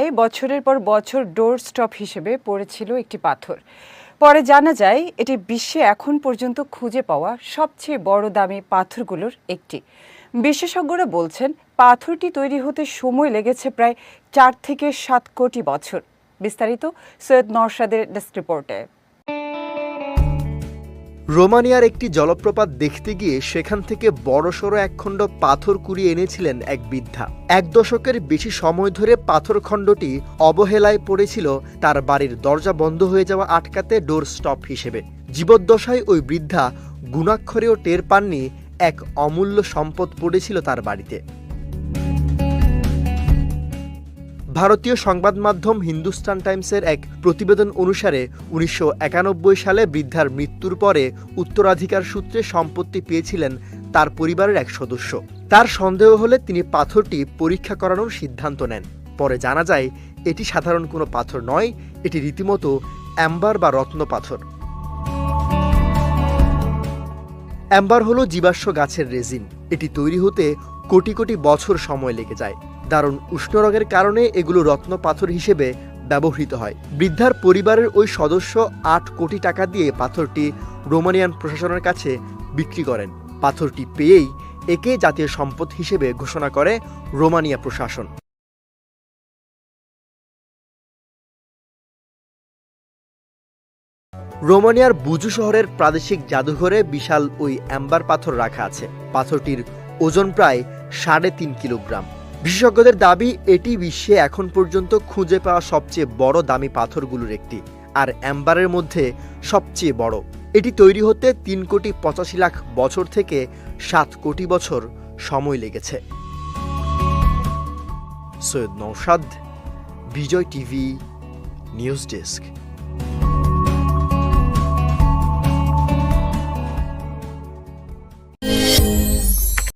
এই বছরের পর বছর ডোর স্টপ হিসেবে পড়েছিল একটি পাথর। পরে জানা যায়, এটি বিশ্বে এখন পর্যন্ত খুঁজে পাওয়া সবচেয়ে বড় দামি পাথরগুলোর একটি। বিশেষজ্ঞরা বলছেন, পাথরটি তৈরি হতে সময় লেগেছে প্রায় চার থেকে সাত কোটি বছর। বিস্তারিত সৈয়দ নরসাদের ডেস্ক রিপোর্টে। রোমানিয়ার একটি জলপ্রপাত দেখতে গিয়ে সেখান থেকে বড়সড় একখণ্ড পাথর কুড়িয়ে এনেছিলেন এক বৃদ্ধা। এক দশকের বেশি সময় ধরে পাথরখণ্ডটি অবহেলায় পড়েছিল, তার বাড়ির দরজা বন্ধ হয়ে যাওয়া আটকাতে ডোর স্টপ হিসেবে। জীবদ্দশায় ওই বৃদ্ধা গুণাক্ষরেও টের পাননি, এক অমূল্য সম্পদ পড়েছিল তার বাড়িতে। ভারতীয় সংবাদ মাধ্যম হিন্দুস্তান টাইমসের এক প্রতিবেদন অনুসারে, উনিশশো একানব্বই সালে বৃদ্ধার মৃত্যুর পরে উত্তরাধিকার সূত্রে সম্পত্তি পেয়েছিলেন তার পরিবারের এক সদস্য। তার সন্দেহ হলে তিনি পাথরটি পরীক্ষা করানোর সিদ্ধান্ত নেন। পরে জানা যায়, এটি সাধারণ কোনো পাথর নয়, এটি রীতিমতো অ্যাম্বার বা রত্ন পাথর। অ্যাম্বার হলো জীবাশ্ম গাছের রেজিন। এটি তৈরি হতে কোটি কোটি বছর সময় লেগে যায়। দারুণ উষ্ণ রঙের কারণে এগুলো রত্ন পাথর হিসেবে ব্যবহৃত হয়। বৃদ্ধার পরিবারের ওই সদস্য আট কোটি টাকা দিয়ে পাথরটি রোমানিয়ান প্রশাসনের কাছে বিক্রি করেন। পাথরটি পেয়েই একে জাতীয় সম্পদ হিসেবে ঘোষণা করে রোমানিয়া প্রশাসন। রোমানিয়ার বুজু শহরের প্রাদেশিক জাদুঘরে বিশাল ওই অ্যাম্বার পাথর রাখা আছে। পাথরটির ওজন প্রায় সাড়ে তিন কিলোগ্রাম। বিশেষজ্ঞদের দাবি, এটি বিশ্বে এখন পর্যন্ত খুঁজে পাওয়া সবচেয়ে বড় দামি পাথরগুলোর একটি, আর অ্যাম্বারের মধ্যে সবচেয়ে বড়। এটি তৈরি হতে তিন কোটি পঁচাশি লাখ বছর থেকে সাত কোটি বছর সময় লেগেছে। Syed Naushad Bijoy TV, news desk.